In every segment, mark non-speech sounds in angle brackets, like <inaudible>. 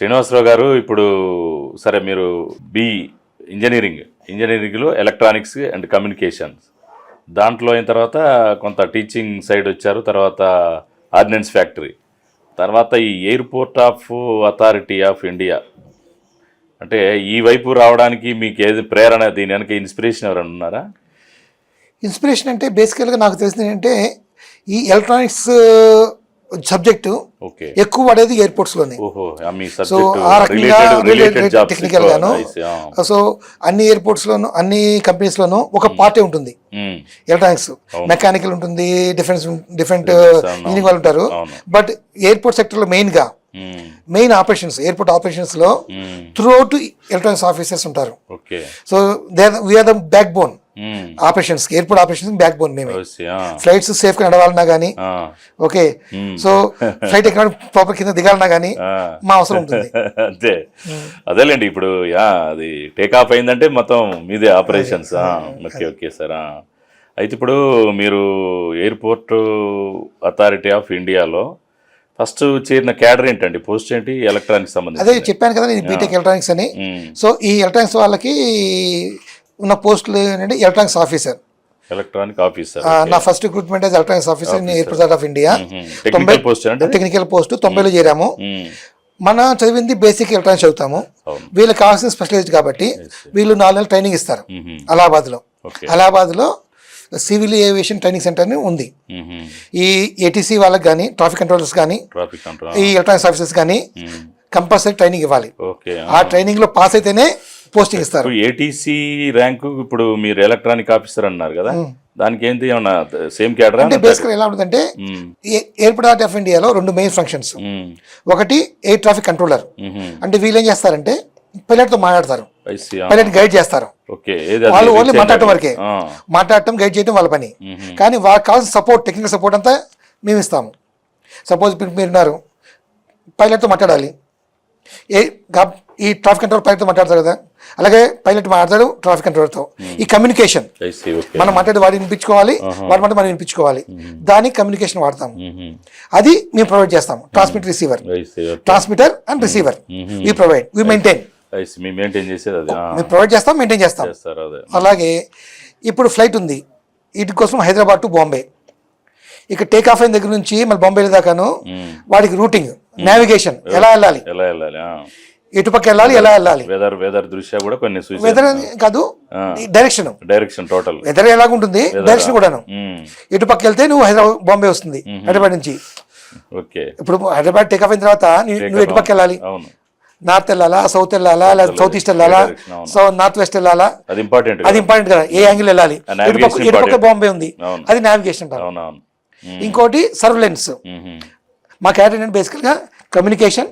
శ్రీనివాసరావు గారు ఇప్పుడు సరే మీరు బి ఇంజనీరింగ్ ఇంజనీరింగ్లో ఎలక్ట్రానిక్స్ అండ్ కమ్యూనికేషన్స్ దాంట్లో అయిన తర్వాత కొంత టీచింగ్ సైడ్ వచ్చారు తర్వాత ఆర్డినెన్స్ ఫ్యాక్టరీ తర్వాత ఈ airport of authority of India అంటే ఈ వైపు రావడానికి మీకు ఏది ప్రేరణ దీని వెనక ఇన్స్పిరేషన్ ఎవరైనా ఉన్నారా? ఇన్స్పిరేషన్ అంటే బేసికల్గా నాకు తెలిసింది ఏంటంటే ఈ ఎలక్ట్రానిక్స్ సబ్జెక్టు ఎక్కువ పడేది ఆ మీ సో ఆ రకంగా టెక్నికల్ గాను. సో అన్ని ఎయిర్పోర్ట్స్ లోను అన్ని కంపెనీస్ లోను ఒక పార్టీ ఉంటుంది. ఎలక్ట్రానిక్స్ మెకానికల్ ఉంటుంది డిఫరెన్స్ డిఫరెంట్. ఇంజనీరింగ్ వాళ్ళు ఉంటారు. బట్ ఎయిర్పోర్ట్ సెక్టర్లో మెయిన్గా మెయిన్ ఆపరేషన్స్ ఎయిర్పోర్ట్ ఆపరేషన్స్లో త్రూ అవుట్ ఎలక్ట్రానిక్స్ ఆఫీసర్స్ ఉంటారు. So they we are the backbone operations airport operations backbone మేమే ఫ్లైట్స్ సేఫ్గా నడవాలన్నా కానీ ఓకే. సో ఫ్లైట్ ఎక్కడ ప్రాపర్ కింద దిగాలన్నా కానీ మా అవసరం ఉంటుంది. <laughs> అంతే. అదేలేండి ఇప్పుడు యా అది టేక్ ఆఫ్ అయిందంటే మొత్తం మీదే ఆపరేషన్స్ ఓకే ఓకే సార్ అయితే ఇప్పుడు మీరు ఎయిర్పోర్ట్ అథారిటీ ఆఫ్ ఇండియాలో ఫస్ట్ చేరిన క్యాడర్ ఏంటండి? పోస్ట్ ఏంటి? ఎలక్ట్రానిక్స్ అదే సంబంధించి చెప్పాను కదా నేను బీటెక్ ఎలక్ట్రానిక్స్ అని. సో ఈ ఎలక్ట్రానిక్స్ వాళ్ళకి ఉన్న పోస్టులు ఏంటంటే ఎలక్ట్రానిక్స్ ఆఫీసర్ ఎలక్ట్రానిక్ ఆఫీసర్ నా first recruitment as electronics officer in airport of India technical post అంటే టెక్నికల్ పోస్ట్ తొంభైలో చేరాము. మన చదివింది బేసిక్ ఎలక్ట్రానిక్స్ చదువుతాము. వీళ్ళకి కావాల్సిన స్పెషలైజ్డ్ కాబట్టి వీళ్ళు నాలుగు నెలలు ట్రైనింగ్ ఇస్తారు. అలహాబాద్లో. ఓకే అలహాబాద్లో సివిల్ ఏవియేషన్ ట్రైనింగ్ సెంటర్ ఉంది. ఈ ఏటీసీ వాళ్ళకి కానీ ట్రాఫిక్ కంట్రోలర్స్ కానీ ఈ ఎలక్ట్రానిక్స్ ఆఫీసర్స్ కానీ కంపల్సరీ ట్రైనింగ్ ఇవ్వాలి. ఆ ట్రైనింగ్లో పాస్ అయితేనే పోస్టింగ్ ఇస్తారు ఏటీసీ ర్యాంకు ఇప్పుడు మీరు ఎలక్ట్రానిక్ ఆఫీసర్ అన్నారు కదా దానికి ఏంటి ఏమన్నా సేమ్ క్యాడరా అంటే బేసికల్ ఎలా ఉంటుందంటే ఎయిర్పోర్ట్ ఆర్ట్ ఆఫ్ ఇండియాలో రెండు మెయిన్ ఫంక్షన్స్ ఒకటి ఎయిర్ ట్రాఫిక్ కంట్రోలర్ అంటే వీళ్ళు ఏం చేస్తారంటే పైలట్తో మాట్లాడతారు పైలట్ గైడ్ చేస్తారు. వాళ్ళు ఓన్లీ మాట్లాడటం? వరకే. మాట్లాడటం గైడ్ చేయడం వాళ్ళ పని. కానీ వాళ్ళకి కావాల్సిన సపోర్ట్ టెక్నికల్ సపోర్ట్ అంతా మేము ఇస్తాము సపోజ్ మీరు ఉన్నారు పైలట్తో మాట్లాడాలి. ఏ ఈ ట్రాఫిక్ కంట్రోల్ పైలట్తో మాట్లాడతారు కదా? అలాగే పైలట్ మాట్లాడతాడు ట్రాఫిక్ కంట్రోల్తో ఈ కమ్యూనికేషన్. మనం మాట్లాడి వాడు వినిపించుకోవాలి వాడి మాట మనం వినిపించుకోవాలి. దానికి కమ్యూనికేషన్ వాడతాము. మ్మ్. అది మేము ప్రొవైడ్ చేస్తాము. Transmit receiver. Transmitter and receiver we provide we maintain మేము. ప్రొవైడ్ చేస్తాం మెయింటైన్ చేస్తాం. అలాగే ఇప్పుడు ఫ్లైట్ ఉంది. వీటి కోసం హైదరాబాద్ టు బాంబే ఇక టేక్ ఆఫ్ అయిన దగ్గర నుంచి మళ్ళీ బాంబే దాకాను వాడికి రూటింగ్ నావిగేషన్ ఎలా వెళ్ళాలి? ఎలా వెళ్ళాలి? ఎటుపక్క వెళ్ళాలి ఎలా వెళ్ళాలి? వెదర్ వెదర్ దృష్ట్యా కూడా కొన్ని వెదర్ కాదు డైరెక్షన్ డైరెక్షన్ టోటల్ వెదర్ ఎలాగుంటుంది? డైరెక్షన్ కూడాను. ఎటుపక్క వెళ్తే నువ్వు హైదరాబాద్ బాంబే వస్తుంది హైదరాబాద్ నుంచి. ఓకే. ఇప్పుడు హైదరాబాద్ టేక్ ఆఫ్ అయిన తర్వాత నువ్వు ఎటుపక్క వెళ్ళాలి? నార్త్ వెళ్ళాలా సౌత్ వెళ్ళాలా లేదా సౌత్ ఈస్ట్ వెళ్ళాలా. సో నార్త్ వెస్ట్ వెళ్ళాలా? అది ఇంపార్టెంట్ అది ఇంపార్టెంట్ కదా. ఏ యాంగిల్ వెళ్ళాలి? ఎటుపక్క. బాంబే ఉంది. అది నావిగేషన్ ఇంకోటి సర్వలెన్స్ మా క్యాటర్ ఏంటంటే బేసికల్గా communication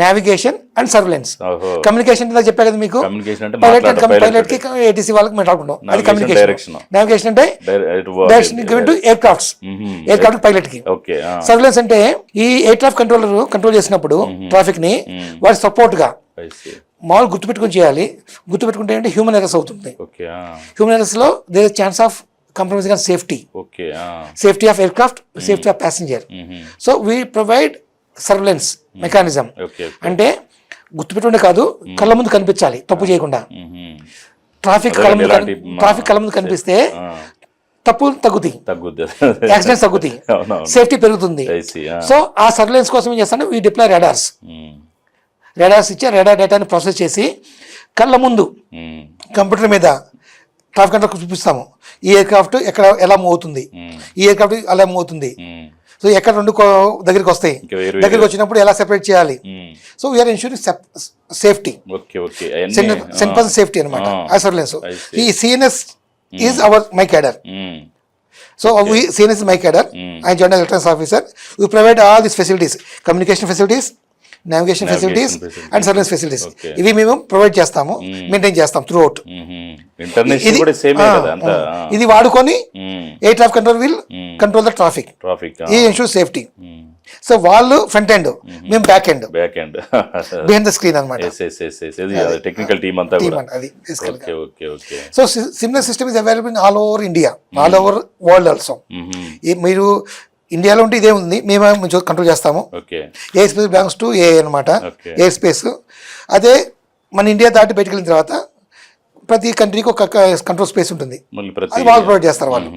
navigation and surveillance communication ఇందా చెప్పా కదా మీకు? పైలట్ పైలట్కి ఏటీసీ వాళ్ళకి మాట్లాడుకుంటాం. అది కమ్యూనికేషన్. నావిగేషన్ అంటే? Direction to aircrafts aircraft పైలట్కి సర్వలెన్స్ అంటే ఈ ఎయిర్ ట్రాఫిక్ కంట్రోలర్ కంట్రోల్ చేసినప్పుడు ట్రాఫిక్ని వాడి సపోర్ట్గా. మామూలు గుర్తుపెట్టుకుని చేయాలి. గుర్తుపెట్టుకుంటే అంటే హ్యూమన్ ఎరర్స్ అవుతుంది హ్యూమన్ ఎరర్స్లో there chance of compromising on safety of aircraft safety of passenger. So we provide surveillance mechanism అంటే గుర్తుపెట్టుకుంటే కాదు కళ్ళ ముందు కనిపించాలి తప్పు చేయకుండా. మ్మ్. ట్రాఫిక్ కళ్ళ ముందు ట్రాఫిక్ కళ్ళ ముందు కనిపిస్తే ఆ, తప్పులు తగ్గుతాయి తగ్గుద్ది. యాక్సిడెంట్స్ తగ్గుతాయి <laughs> అవునవును. సేఫ్టీ పెరుగుతుంది. I see, ఆ. సో ఆ సర్వలెన్స్ కోసం ఏం చేస్తాను వీ డిప్లాయ్ రెడార్స్. రెడార్స్ ఇచ్చి రెడార్ డేటాని ప్రాసెస్ చేసి కళ్ళ ముందు మ్మ్. కంప్యూటర్ మీద ట్రాఫిక్ కంట్రోల్ చూపిస్తాము. ఈ ఎయిర్ క్రాఫ్ట్ ఎక్కడ ఎలా మూవ్ అవుతుంది? మ్మ్. ఈ ఎయిర్ క్రాఫ్ట్ అలా మూవ్ అవుతుంది. మ్మ్. సో ఎక్కడ రెండు దగ్గరికి వస్తాయి. దగ్గరికి వచ్చినప్పుడు ఎలా సెపరేట్ చేయాలి? మ్మ్. సో వీఆర్ ఇన్సూరింగ్ సేఫ్టీ సెన్ సేఫ్టీ అనమాట see. ఈ CNS is our my cadre. So CNS my cadre I join electronics officer we provide all this facilities communication facilities navigation facilities. And service facilities. ఇవి మేము provide చేస్తాము maintain చేస్తాం through out కదా అంతా? ఇది వాడుకొని. Air traffic control will control the traffic ఈ ensure safety so వాళ్ళు ఫ్రంట్ ఎండ్ మేము back end back end behind the screen అనమాట టెక్నికల్ టీమ్ అంతా టీమ్ అది so similar system is available all over India all over world also మీరు ఇండియాలో ఉంటే ఇదే ఉంది. మేము కంట్రోల్ చేస్తాము. A space belongs to A అనమాట. ఏ స్పేస్ అదే మన ఇండియా దాటి బయటకు వెళ్ళిన తర్వాత ప్రతి కంట్రీకి ఒక కంట్రోల్ స్పేస్ ఉంటుంది. అది వాళ్ళు ప్రొవైడ్ చేస్తారు వాళ్ళు.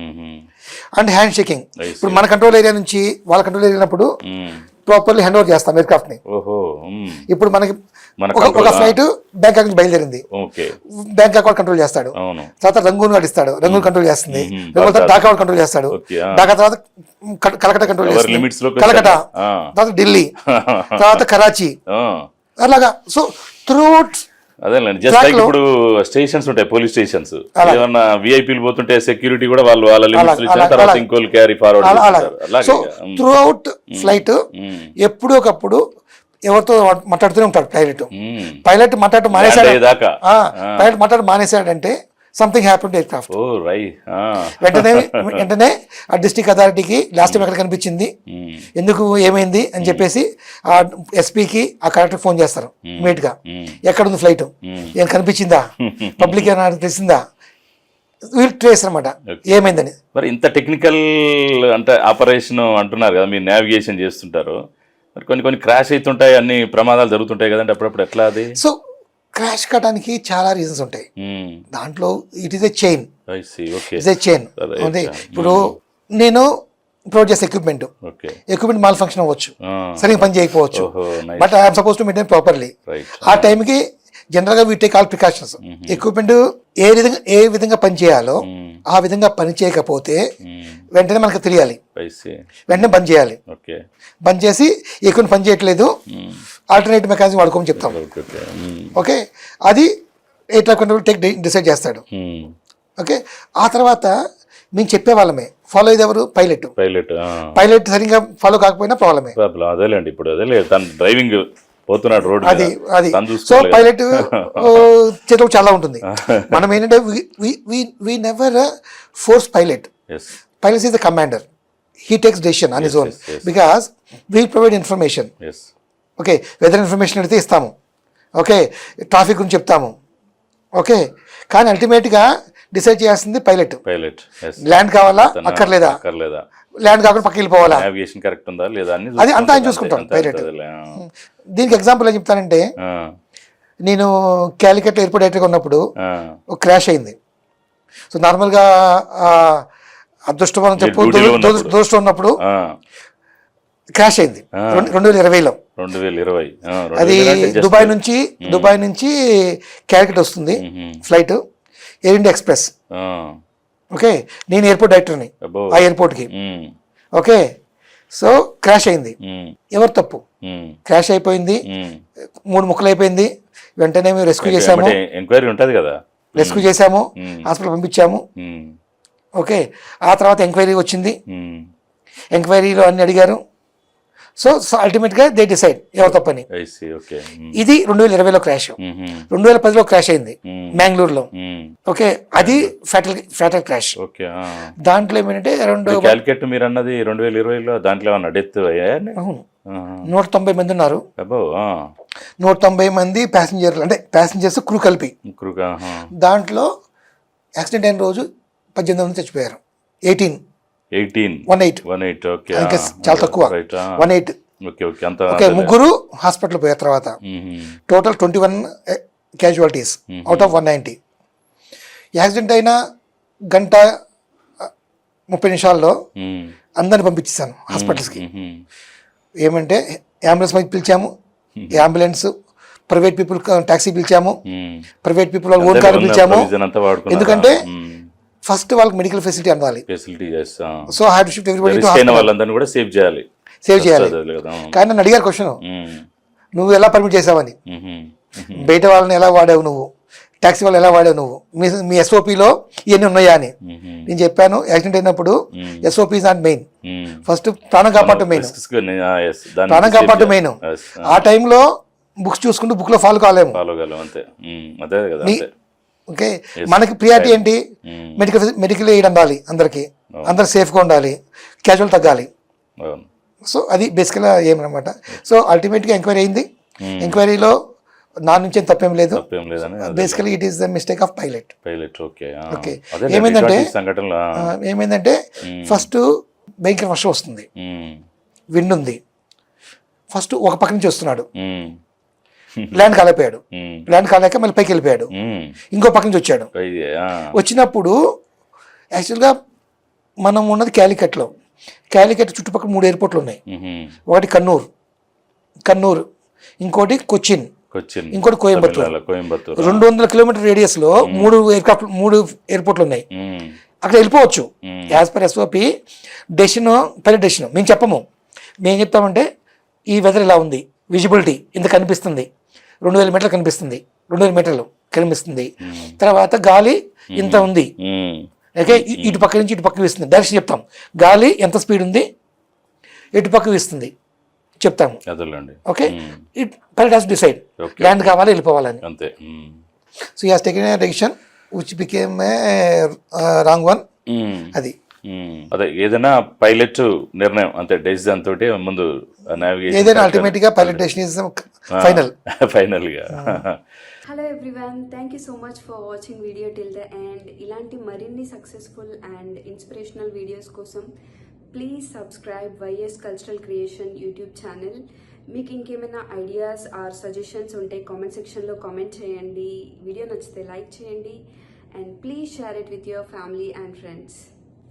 And hand shaking. ఇప్పుడు మన కంట్రోల్ ఏరియా నుంచి వాళ్ళ కంట్రోల్ ఏరియానప్పుడు మ్మ్. ప్రాపర్లీ హ్యాండ్ ఓవర్ చేస్తాం ఎయిర్క్రాఫ్ట్ని మ్మ్. ఇప్పుడు మనకి మన ఒక- ఫ్లైట్ బ్యాంకాక్ నుంచి బయలుదేరింది. బ్యాంకాక్ వాడు కంట్రోల్ చేస్తాడు. తర్వాత రంగూన్ వాడు ఇస్తాడు. రంగూన్ కంట్రోల్ చేస్తుంది. ఢాకా వాడు కంట్రోల్ చేస్తాడు. ఢాకా తర్వాత కల్- కలకత్తా కంట్రోల్ వచ్చారు. Ah. తర్వాత ఢిల్లీ <laughs> తర్వాత కరాచీ. అలాగా. సో త్రూఅవుట్ అదేలేండి జస్ట్ లైక్ ఇప్పుడు స్టేషన్స్ ఉంటాయి పోలీస్ స్టేషన్స్ ఏమన్నా విఐపీలు పోతుంటే సెక్యూరిటీ కూడా వాళ్ళు వాళ్ళ లిమిట్స్ ఇచ్చిన తర్వాత. ఇంకోళ్ళు carry forward so throughout flight. ఎప్పుడూ ఒకప్పుడు ఎవరితో మాట్లాడుతూనే ఉంటాడు పైలట్. పైలట్ మాట్లాడటం మానేశాడు. పైలట్ మాట్లాడటం మానేశాడంటే సంథింగ్ హ్యాపీ ఎయిర్ క్రాఫ్ట్ ఓ రై ఆ. వెంటనే వెంటనే ఆ డిస్ట్రిక్ట్ అథారిటీకి లాస్ట్ టైం ఎక్కడ కనిపించింది. ఎందుకు ఏమైంది? అని చెప్పేసి ఆ ఎస్పీకి ఆ కలెక్టర్ ఫోన్ చేస్తారు ఇమీడియట్గా మ్మ్. ఎక్కడ ఉంది ఫ్లైట్. ఏం కనిపించిందా? పబ్లిక్ ఏమైనా తెలిసిందా? ట్రేస్ అనమాట ఏమైందని. మరి ఇంత టెక్నికల్ అంటే ఆపరేషన్ అంటున్నారు కదా మీరు నావిగేషన్ చేస్తుంటారు. మరి కొన్ని కొన్ని క్రాష్ అవుతుంటాయి అన్ని ప్రమాదాలు జరుగుతుంటాయి కదండి అప్పుడప్పుడు. ఎట్లా అది? సో క్రాష్ కావడానికి చాలా రీజన్స్ ఉంటాయి. దాంట్లో it is a chain it's a chain ఇప్పుడు నేను ప్రొవైడ్ చేసే ఎక్విప్మెంట్ ఎక్విప్మెంట్ మాల్ ఫంక్షన్ అవ్వచ్చు. సరిగ్గా పని చేయకపోవచ్చు. But I'm suppose to maintain properly ఆ టైంకి జనరల్గా we take all precautions equipment ఏ విధంగా ఏ విధంగా పని చేయాలో ఆ విధంగా పని చేయకపోతే వెంటనే మనకు తెలియాలి. వెంటనే బంద్ చేయాలి. ఓకే బంద్ చేసి ఎక్కువ పని చేయట్లేదు ఆల్టర్నేటివ్ మెకానిజం వాడుకోమని చెప్తాం. ఓకే అది ఎయిట్ లాక్ కంట్రోల్ టేక్ డిసైడ్ చేస్తాడు. ఓకే ఆ తర్వాత మేము చెప్పేవాళ్ళమే ఫాలో అయ్యేది ఎవరు? పైలట్ పైలట్ పైలట్ సరిగ్గా ఫాలో కాకపోయినా ప్రాబ్లమే ప్రాబ్లం అదేలేండి ఇప్పుడు తను డ్రైవింగ్ పోతున్నాడు రోడ్ అది అది. సో. పైలట్ <laughs> చేతిలో చాలా ఉంటుంది. మనం ఏంటంటే we never force pilot pilot is the commander he takes decision on his own. Because we provide information okay weather information అడిగితే ఇస్తాము. ఓకే ట్రాఫిక్ గురించి చెప్తాము. ఓకే కానీ అల్టిమేట్గా డిసైడ్ చేయాల్సింది పైలట్ పైలట్ ల్యాండ్ కావాలా? అక్కర్లేదా? అక్కర్లేదా? ల్యాండ్ కాకుండా పక్కకి వెళ్ళిపోవాలా? నావిగేషన్ కరెక్ట్ ఉందా లేదా అది అంతా ఆయన చూసుకుంటాడు. అదేలే. దీనికి ఎగ్జాంపుల్ ఏం చెప్తానంటే నేను క్యాలికట్ ఎయిర్పోర్ట్ డైరెక్టర్గా ఉన్నప్పుడు ఒక క్రాష్ అయింది. సో నార్మల్గా అదృష్టం చెప్పు. దురదృష్టం ఉన్నప్పుడు. క్రాష్ అయింది. రెండు- వేల ఇరవైలో. రెండు వేల ఇరవై. అది దుబాయ్ నుంచి దుబాయ్ నుంచి క్యాలికట్ వస్తుంది. Flight. Air India Express. Okay? నేను ఎయిర్పోర్ట్ డైరెక్టర్ని. ఆ ఎయిర్పోర్ట్కి. ఓకే? సో క్రాష్ అయింది. ఎవరు తప్పు? క్రాష్ అయిపోయింది. మూడు ముక్కలు అయిపోయింది. వెంటనే మేము రెస్క్యూ వెంబడే ఎంక్వైరీ ఉంటది కదా? రెస్క్యూ చేసాము మ్మ్. హాస్పిటల్ పంపించాము. ఓకే? ఆ తర్వాత ఎంక్వైరీ వచ్చింది. ఎంక్వైరీలో అన్ని అడిగారు. సో సో అల్టిమేట్గా దే డిసైడ్ ఎవరు తప్పని I see, okay. మ్మ్, ఇది రెండు వేల ఇరవైలో క్రాష్ రెండు వేల పదిలో క్రాష్ అయింది. మ్యాంగ్లూరులో. ఓకే అది ఫ్యాటల్ ఫ్యాటల్ క్రాష్. దాంట్లో ఏమంటే అరౌండ్ ఇప్పుడు క్యాలికెట్ మీరు అన్నది రెండు వేల ఇరవైలో దాంట్లో ఏమన్నా డెత్ అవును ఆహా. నూట తొంభై మంది ఉన్నారు. నూట తొంభై మంది ప్యాసింజర్లు అంటే ప్యాసింజర్స్ క్రూ కలిపి. దాంట్లో యాక్సిడెంట్ అయిన రోజు పద్దెనిమిది మంది చచ్చిపోయారు eighteen 18 one eight one eight okay. చాలా తక్కువ. వన్ ఎయిట్ ఓకే ఓకే అంత ఓకే ముగ్గురు హాస్పిటల్ పోయిన తర్వాత. Total twenty one casualties out of one ninety accident అయిన గంట ముప్పై నిమిషాల్లో. అందరిని పంపించేసాను హాస్పిటల్స్కి. ఏమంటే అంబులెన్స్ మీద పిలిచాము అంబులెన్స్ ప్రైవేట్ పీపుల్ ట్యాక్సీ పిలిచాము. ప్రైవేట్ పీపుల్ ఓన్ కార్ పిలిచాము? ఎందుకంటే. ఫస్ట్ వాళ్ళకి మెడికల్ ఫెసిలిటీ అందాలి ఫెసిలిటీ చేస్తా. సో హ్యాడ్ షిఫ్ట్ ఎవ్రీబడి వాళ్ళందరినీ కూడా సేవ్ చేయాలి. సేవ్ చేయాలి. కానీ నన్ను అడిగారు క్వశ్చన్. నువ్వు ఎలా పర్మిట్ చేసావని. బయట వాళ్ళని ఎలా వాడావు నువ్వు? ట్యాక్సీ వాళ్ళు ఎలా వాడావు నువ్వు? మీ మీ ఎస్ఓపిలో ఇవన్నీ ఉన్నాయా అని. నేను చెప్పాను యాక్సిడెంట్ అయినప్పుడు ఎస్ఓపి నాట్ మెయిన్. ఫస్ట్ ప్రాణం కాపాడటం మెయిన్ ప్రాణం కాపాడటం చేయాలి. మెయిన్. ఆ టైంలో బుక్స్ చూసుకుంటూ బుక్లో ఫాలో కాలేము. ఫాలో కాలం అంతే. అదే కదా ఓకే? మనకి ప్రియారిటీ ఏంటి. మెడికల్ మెడికల్ ఎయిడ్ అందాలి అందరికి. అందరు సేఫ్గా ఉండాలి. క్యాజువల్ తగ్గాలి. అవును సో అది బేసికల్గా ఏమన్నమాట? సో అల్టిమేట్గా ఎంక్వైరీ అయింది. ఎంక్వైరీలో నా నుంచి ఏం తప్పేం లేదు basically it is the mistake of pilot. Pilot okay. అదే ఏమైందంటే-. ఏమైందంటే ఫస్ట్ భయంకర వర్షం వస్తుంది. విండ్ ఉంది. ఫస్ట్ ఒక పక్క నుంచి వస్తున్నాడు. ల్యాండ్ కాలేపోయాడు ఉమ్, ల్యాండ్ కాలేక మళ్ళీ పైకి వెళ్ళిపోయాడు. ఉమ్. ఇంకో పక్క నుంచి వచ్చాడు. వచ్చినప్పుడు యాక్చువల్గా మనం ఉన్నది క్యాలికట్లో. క్యాలికట్ చుట్టుపక్కల మూడు ఎయిర్పోర్ట్లు ఉన్నాయి. ఒకటి కన్నూర్ కన్నూర్ ఇంకోటి కొచ్చిన్ ఇంకోటి కోయంబత్తూర్. రెండు వందల కిలోమీటర్ రేడియస్లో మూడు ఎయిర్క్రాఫ్ట్ మూడు ఎయిర్పోర్ట్లు ఉన్నాయి. అక్కడ వెళ్ళిపోవచ్చు. As per SOP decision pilot decision మేము చెప్పము. మేము చెప్తామంటే ఈ వెదర్ ఇలా ఉంది. విజిబిలిటీ ఇంత కనిపిస్తుంది. రెండు వేల మీటర్లు కనిపిస్తుంది. రెండు వేల మీటర్లు కనిపిస్తుంది. తర్వాత గాలి ఇంత ఉంది. ఓకే? ఇటు పక్క నుంచి ఇటు పక్క వీస్తుంది. డైరెక్షన్ చెప్తాం. గాలి ఎంత స్పీడ్ ఉంది? ఇటు పక్క వీస్తుంది? చెప్తాము okay? It pilot has decide. Land కావాలి వెళ్ళిపోవాలని. అంతే. So has taken decision which became wrong one. అది. అదే ఏదైనా పైలట్ నిర్ణయం అంతే డెసిజన్ తోటి ముందు నావిగేషన్ ఏదైనా అల్టిమేట్గా పైలట్ డెసిషన్ ఇస్ ఫైనల్ ఫైనల్గా. Hello everyone thank you so much for watching video till the end ఇలాంటి మరిన్ని సక్సెస్ఫుల్ అండ్ ఇన్స్పిరేషనల్ వీడియోస్ కోసం please subscribe YS cultural creation YouTube channel మీకు ఇంకేమైనా ఐడియాస్ ఆర్ సజెషన్స్ ఉంటే comment సెక్షన్లో comment చేయండి. Video నచ్చితే లైక్ చేయండి. And please share it with your family and friends